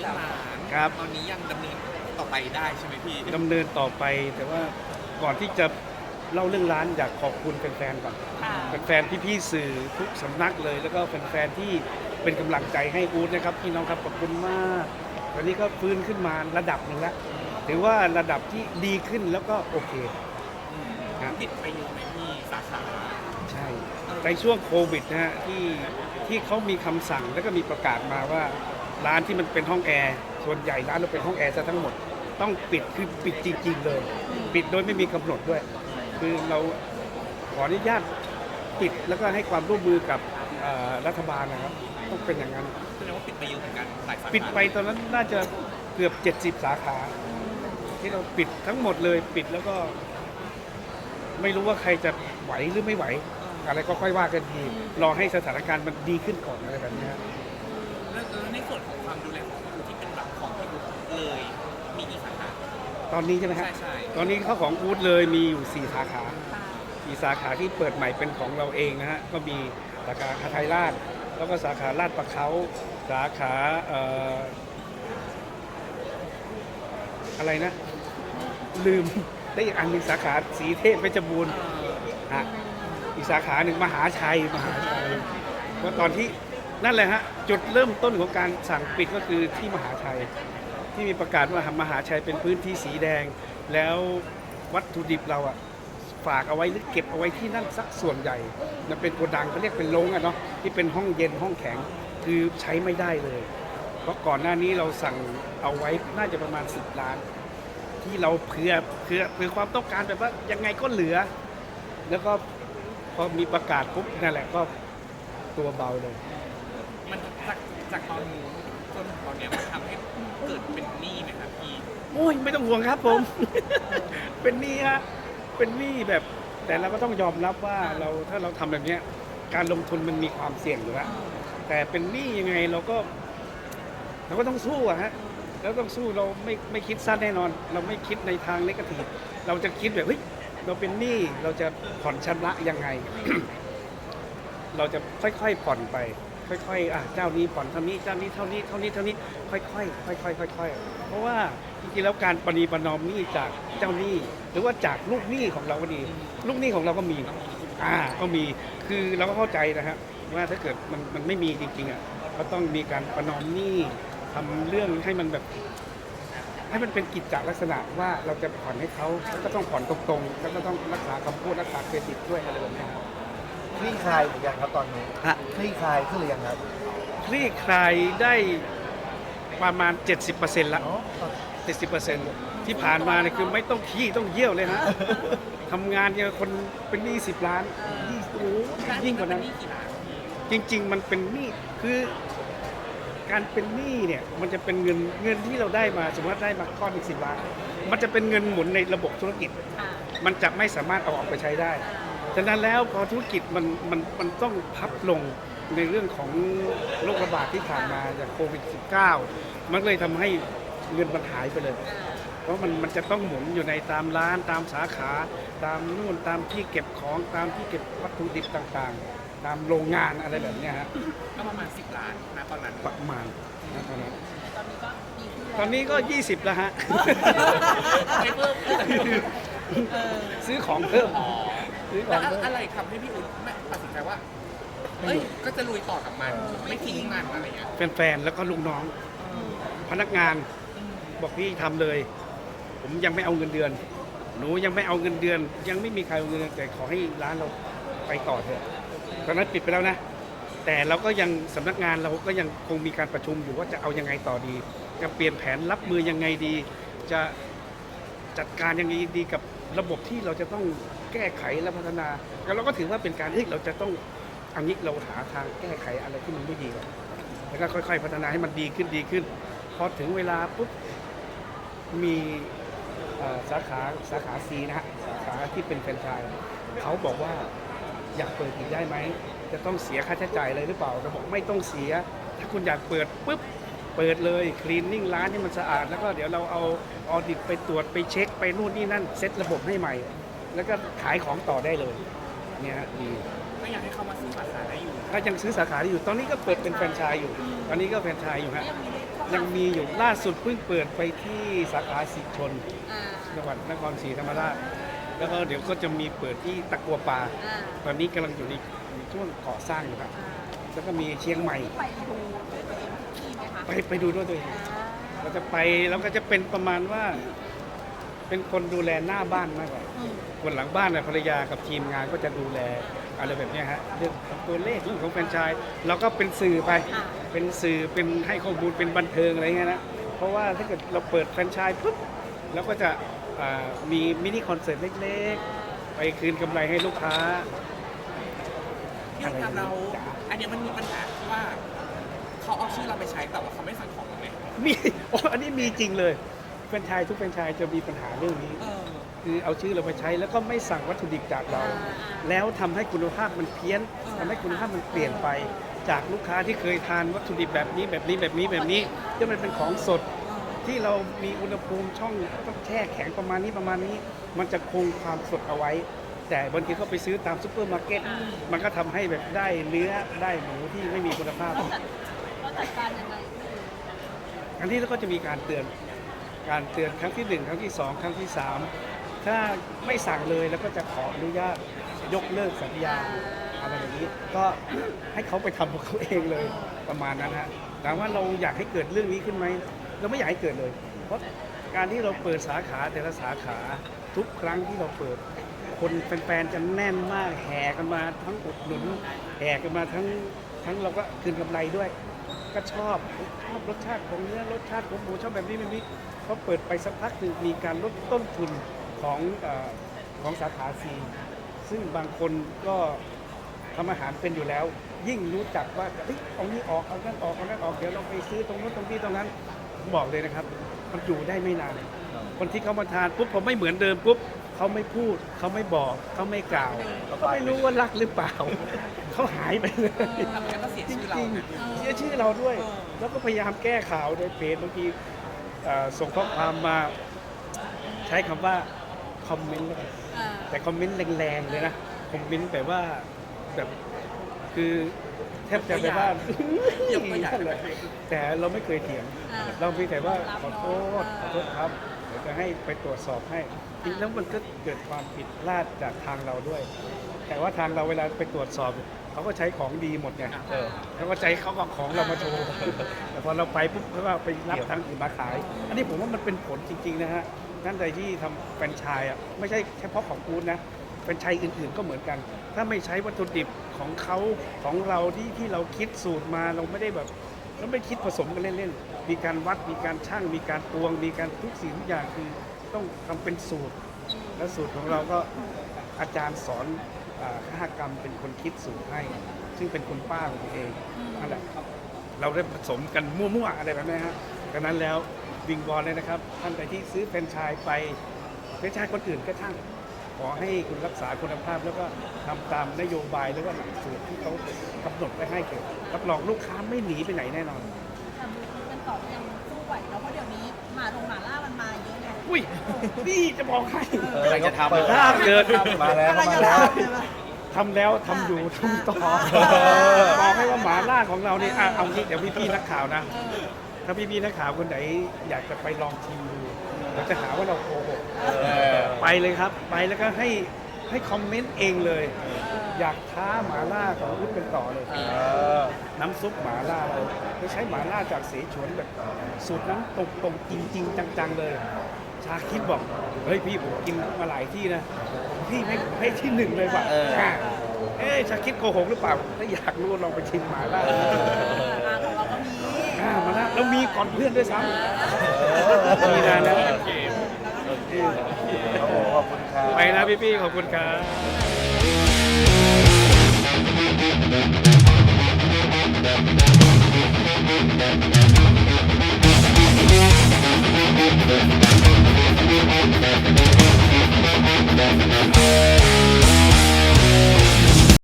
เรื่องร้านครับ ตอนนี้ยังดำเนินต่อไปได้ใช่ไหมพี่ ดำเนินต่อไปแต่ว่าก่อนที่จะเล่าเรื่องร้านอยากขอบคุณแฟนๆก่อนค่ะ แฟนๆพี่ๆสื่อทุกสำนักเลย แล้วก็แฟนๆที่เป็นกำลังใจให้อู๊ดนะครับพี่น้องครับขอบคุณมากตอนนี้ก็ฟื้นขึ้นมาระดับหนึ่งแล้วถือว่าระดับที่ดีขึ้นแล้วก็โอเค ครับ ติดไปอยู่ไหมพี่สาขาใช่ในช่วงโควิดนะฮะที่ที่เขามีคำสั่งแล้วก็มีประกาศมาว่า ร้านที่มันเป็นห้องแอร์ส่วนใหญ่ร้านเราเป็นห้องแอร์ซะทั้งหมด ต้องปิดคือปิดจริงๆเลย ปิดโดยไม่มีกำหนดด้วย คือเราขออนุญาตปิดแล้วก็ให้ความร่วมมือกับเอ่อรัฐบาลนะครับ ต้องเป็นอย่างนั้น แสดงว่าปิดไปเยอะเหมือนกันหลายสาขาปิดไปตอนนั้นน่าจะเกือบ 70 สาขา ที่เราปิดทั้งหมดเลยปิดแล้วก็ ไม่รู้ว่าใครจะไหวหรือไม่ไหว อะไรก็ค่อยว่ากันทีรอให้สถานการณ์มันดีขึ้นก่อนอะไรแบบเนี้ยแล้วแล้ว ในส่วนของความดูแลของผู้ที่เป็นแบบของที่เลยมีกี่สาขา ตอนนี้ใช่ไหมฮะใช่ใช่ ตอนนี้ข้าวของอู๊ดเลยมีอยู่ 4 สาขาสี่สาขาที่เปิดใหม่เป็นของเราเองนะฮะ ก็มีสาขาคาไทยราช แล้วก็สาขาลาดประเขา สาขาเอ่ออะไรนะ ลืม ได้อีกอันหนึ่งสาขาสีเทพเพชรบูรณ์ฮะอีกสาขาหนึ่งมหาชัยมหาชัยก็ตอนที่นั่นแหละฮะ จุดเริ่มต้นของการสั่งปิดก็คือที่มหาชัย ที่มีประกาศว่ามหาชัยเป็นพื้นที่สีแดง แล้ววัตถุดิบเราอะฝากเอาไว้หรือเก็บเอาไว้ที่นั่นสักส่วนใหญ่มันเป็นโกดังเขาเรียกเป็นโรงอะเนาะที่เป็นห้องเย็นห้องแข็งคือใช้ไม่ได้เลย เพราะก่อนหน้านี้เราสั่งเอาไว้น่าจะประมาณ 10 ล้าน ที่เราเผื่อเผื่อเผื่อความต้องการแบบว่ายังไงก็เหลือ แล้วก็พอมีประกาศปุ๊บนั่นแหละก็ตัวเบาเลย จากจากตอนนู้นจนถึงตอนเนี้ยมันทำให้เกิดเป็นหนี้ไหมครับพี่โอ้ยไม่ต้องห่วงครับผม เป็นหนี้ฮะเป็นหนี้แบบ แต่เราก็ต้องยอมรับว่าเราถ้าเราทำแบบเนี้ย การลงทุนมันมีความเสี่ยงอยู่แล้วแต่เป็นหนี้ยังไงเราก็ เราก็ต้องสู้อะฮะแล้วต้องสู้เราไม่ไม่คิดสั้นแน่นอน เราไม่คิดในทางนกาทีฟเราจะคิดแบบเฮ้ยเราเป็นหนี้เราจะผ่อนชำระยังไง เราจะค่อยๆผ่อนไป ค่อยๆอะเจ้านี้ผ่อนเท่านี้เจ้านี้เท่านี้เท่านี้เท่านี้ค่อยๆค่อยๆค่อยๆเพราะว่าจริงๆแล้วการปณีประนอมหนี้จากเจ้าหนี้ หรือว่าจากลูกหนี้ของเราก็ดีลูกหนี้ของเราก็มีอ่าก็มีคือเราก็เข้าใจนะฮะว่าถ้าเกิดมันมันไม่มีจริงๆอะก็ต้องมีการประนอมหนี้ทำเรื่องให้มันแบบให้มันเป็นกิจจลักษณะว่าเราจะผ่อนให้เขาแล้วก็ต้องผ่อนตรงๆแล้วก็ต้องรักษาคำพูดรักษาเครดิตด้วยอะไรแบบนี้ครับ คลี่คลายหรือยังครับตอนนี้ฮะ คลี่คลายขึ้นหรือยังครับคลี่คลายได้ประมาณ 70%ละอ๋อ70%ที่ผ่านมาเนี่ยคือไม่ต้องขี้ต้องเยี่ยวเลยฮะ ทำงานเนี่ยคนเป็นหนี้10 ล้านยี่โอ้โหยิ่งกว่านั้นหนี้กี่ล้านพี่จริง ๆ มันเป็นหนี้คือ การเป็นหนี้เนี่ยมันจะเป็นเงินเงินที่เราได้มา สมมติว่าได้มาก้อนหนึ่งสิบล้าน มันจะเป็นเงินหมุนในระบบธุรกิจค่ะมันจะไม่สามารถเอาออกไปใช้ได้ ฉะนั้นแล้วพอธุรกิจมันมันมันต้องพับลงในเรื่องของโรคระบาดที่ผ่านมาจากโควิด -19 มันเลยทำให้เงินมันหายไปเลย เพราะมันมันจะต้องหมุนอยู่ในตามร้านตามสาขา ตามนู่นตามที่เก็บของตามที่เก็บวัตถุดิบต่างๆ ตามโรงงานอะไรแบบเนี้ยฮะก็ประมาณ 10 ล้านนะตอนนั้นประมาณนะตอนนั้นตอนนี้ก็ดีขึ้นแล้วตอนนี้ก็20 แล้วฮะไม่เพิ่มขึ้นเออซื้อของเพิ่มอ๋อซื้อข แล้อวงเพิ่มอะไรทำให้พี่อุ๊ดไม่ตัดสินใจว่าเฮ้ยก็จะลุยต่อกับมัน ไม่ทิ้งมันอะไรเงี้ยแฟนๆแล้วก็ลูกน้อง พนักงานบอกพี่ทำเลย ผมยังไม่เอาเงินเดือน หนูยังไม่เอาเงินเดือน ยังไม่มีใครเอาเงินเดือนแต่ขอให้ร้านเราไปต่อเถอะตอนนั้นปิดไปแล้วนะ แต่เราก็ยังสำนักงานเราก็ยังคงมีการประชุมอยู่ว่าจะเอายังไงต่อดี จะเปลี่ยนแผนรับมือยังไงดี จะจัดการยังไงดีกับระบบที่เราจะต้อง แก้ไขและพัฒนา แล้วเราก็ถือว่าเป็นการที่เราจะต้องอันนี้เราหาทางแก้ไขอะไรที่มันไม่ดีแล้วก็ค่อย ๆ พัฒนาให้มันดีขึ้นดีขึ้นพอถึงเวลาปุ๊บมีสาขาสาขาซีนะฮะสาขาที่เป็นแฟรนไชส์เขาบอกว่าอยากเปิดอีกได้ไหมจะต้องเสียค่าใช้จ่ายอะไรหรือเปล่าเราบอกไม่ต้องเสีย ถ้าคุณอยากเปิดปุ๊บเปิดเลยคลีนนิ่งร้านให้มันสะอาด แล้วก็เดี๋ยวเราเอาออดิตไปตรวจไปเช็คไปนู่นนี่นั่นเซตระบบให้ใหม่ แล้วก็ขายของต่อได้เลยเนี่ยฮะดีไม่อยากให้เขามาซื้อสาขาได้อยู่ก็ยังซื้อสาขาได้อยู่ ตอนนี้ก็เปิดเป็นแฟรนไชส์อยู่ ตอนนี้ก็แฟรนไชส์อยู่ฮะยังมีเข้ามายังมีอยู่ล่าสุดเพิ่งเปิดไปที่สาขาสิชนอ่าจังหวัดนครศรีธรรมราช แล้วก็เดี๋ยวก็จะมีเปิดที่ตะกัวป่า อ่าตอนนี้กำลังอยู่ในช่วงก่อสร้างอยู่ครับอ่าแล้วก็มีเชียงใหม่ ไปดูด้วยตัวเองทุกที่ไหมคะไปไปดูด้วยตัวเองอ่าเราจะไปแล้วก็จะเป็นประมาณว่า เป็นคนดูแลหน้าบ้านมากกว่าอืมคนหลังบ้านน่ะภรรยากับทีมงานก็จะดูแลอะไรแบบเนี้ยฮะเรื่องของตัวเลขเรื่องของแฟรนไชส์เราก็เป็นสื่อไปอ่าเป็นสื่อเป็นให้ข้อมูลเป็นบันเทิงอะไรเงี้ยนะเพราะว่าถ้าเกิดเราเปิดแฟรนไชส์ปุ๊บเราก็จะอ่ามีมินิคอนเสิร์ตเล็กๆ ไปคืนกำไรให้ลูกค้าที่ทำเราอันเนี้ยมันมีปัญหาที่ว่าเขาเอาชื่อเราไปใช้แต่ว่าเขาไม่สั่งของเราไหมมีโอ้อันนี้มีจริงเลย แฟรนไชส์ทุกแฟรนไชส์จะมีปัญหาเรื่องนี้ เออ คือเอาชื่อเราไปใช้แล้วก็ไม่สั่งวัตถุดิบจากเราแล้วทำให้คุณภาพมันเพี้ยนทำให้คุณภาพมันเปลี่ยนไป จากลูกค้าที่เคยทานวัตถุดิบแบบนี้แบบนี้แบบนี้แบบนี้ที่มันเป็นของสด ที่เรามีอุณหภูมิช่องต้องแช่แข็งประมาณนี้ประมาณนี้ มันจะคงความสดเอาไว้ แต่บางทีก็ไปซื้อตามซูเปอร์มาร์เก็ตมันก็ทำให้แบบได้เนื้อได้หมูที่ไม่มีคุณภาพ เราจัดเราจัดการยังไงครั้งที่แล้วก็จะมีการเตือน การเตือนครั้งที่หนึ่งครั้งที่สองครั้งที่สามถ้าไม่สั่งเลยแล้วก็จะขออนุญาตยกเลิกสัญญาอะไรแบบนี้ ก็ให้เขาไปทำของเขาเองเลยประมาณนั้นฮะถามว่าเราอยากให้เกิดเรื่องนี้ขึ้นไหมเราไม่อยากให้เกิดเลย เพราะการที่เราเปิดสาขาแต่ละสาขาทุกครั้งที่เราเปิด คนแฟนๆจะแน่นมากแห่กันมาทั้งอุดหนุนแห่กันมาทั้งทั้งเราก็คืนกำไรด้วย ก็ชอบชอบรสชาติของเนื้อรสชาติของหมูชอบแบบนี้แบบนี้พอเปิดไปสักพักหนึ่งมีการลดต้นทุนของเออของสาขาซีซึ่งบางคนก็ทำอาหารเป็นอยู่แล้ว ยิ่งรู้จักว่าเฮ้ยเอานี้ออกเอานั้นออกเอานั้นออกเดี๋ยวเราไปซื้อตรงนู้นตรงนี้ตรงนั้นผมบอกเลยนะครับ มันอยู่ได้ไม่นาน คนที่เขามาทานปุ๊บพอไม่เหมือนเดิมปุ๊บเขาไม่พูดเขาไม่บอกเขาไม่กล่าวเขาไม่รู้ว่ารักหรือเปล่า เขาหายไปเลยทำแล้วก็เสียจชื่อเราริงนะๆเสียชื่อเราด้วย เออ แล้วก็พยายามแก้ข่าวโดยเพจบางทีเอ่อส่งข้อความมา ใช้คำว่าคอมเมนต์แล้วกันอ่าแต่คอมเมนต์แรงๆเลยนะคอมเมนต์แบบว่าแบบคือแทบจะแบบว่า ยกตัวอย่างนั่นแหละแต่เราไม่เคยเถียงอ่าเราเพียงแต่ว่าขอโทษขอโทษครับเดี๋ยวจะให้ไปตรวจสอบให้จริงแล้วมันก็เกิดความผิดพลาดจากทางเราด้วย แต่ว่าทางเราเวลาไปตรวจสอบเขาก็ใช้ของดีหมดไงเออเขาก็ใจเขาก็ของเรามาโชว์ แต่พอเราไปปุ๊บเขาก็ไปรับทางอื่นมาขาย อันนี้ผมว่ามันเป็นผลจริงๆนะฮะท่านใดที่ทำแฟรนไชส์อะไม่ใช่เฉพาะของกูดนะแฟรนไชส์อื่นๆก็เหมือนกัน ถ้าไม่ใช้วัตถุดิบของเขาของเราที่ที่เราคิดสูตรมาเราไม่ได้แบบเราไม่คิดผสมกันเล่นๆ มีการวัดมีการชั่ง มีการตวง มีการทุกสิ่งทุกอย่างคือต้องทำเป็นสูตร และสูตรของเราก็อาจารย์สอน อาคหกรรมเป็นคนคิดสูตรให้ ซึ่งเป็นคุณป้าของผมเองนั่นแหละเราได้ผสมกันมั่วๆอะไรแบบนี้ฮะดังนั้นแล้ววิงบอลเลยนะครับ ท่านใดที่ซื้อแฟรนไชส์ไปแฟรนไชส์คนอื่นก็ช่าง ขอให้คุณรักษาคุณภาพแล้วก็ทำตามนโยบายแล้วก็หลักสูตรที่เขากำหนดไว้ให้เกิดรับรองลูกค้าไม่หนีไปไหนแน่นอนทำดูเป็นต่อยังสู้ ไหวเนาะเพราะเดี๋ยวนี้หมาลงหมาล่ามันมาเยอะไงอุ้ยนี่จะบอกให้เออจะทำถ้าเกิดมาแล้วอะไรมาจะแล้วทำใช่ไหมทำแล้วทำอยู่ทำต่อเออบอกให้ว่าหมาล่าของเรานี่อะเอางี้เดี๋ยวพี่ๆนักข่าวนะเออถ้าพี่ๆนักข่าวคนไหนอยากจะไปลองชิมดูเดี๋ยวจะหาว่าเราโกหกเออไปเลยครับ ไปแล้วก็ให้ ให้คอมเมนต์เองเลย อยากท้าหมาล่าของรุ่นกันต่อเลยเออน้ำซุปหมาล่าเราไม่ใช้หมาล่าจากเสฉวนแบบสูตรนั้นตรงๆจริง ๆ จังๆเลย ชาคิดบอกเฮ้ยพี่ผมกินมาหลายที่นะพี่ไม่ให้ที่หนึ่งเลยว่ะเออะเอ๊ะชาคิดโกหกหรือเปล่าถ้าอยากรู้ลองไปชิมหมาล่าเอออ่าของเราก็มีอ่ามาล่าแล้วมีก่อนเพื่อนด้วยซ้ำมีนานแล้ว อบคุณครับ ไปนะพี่ๆขอบคุณครับ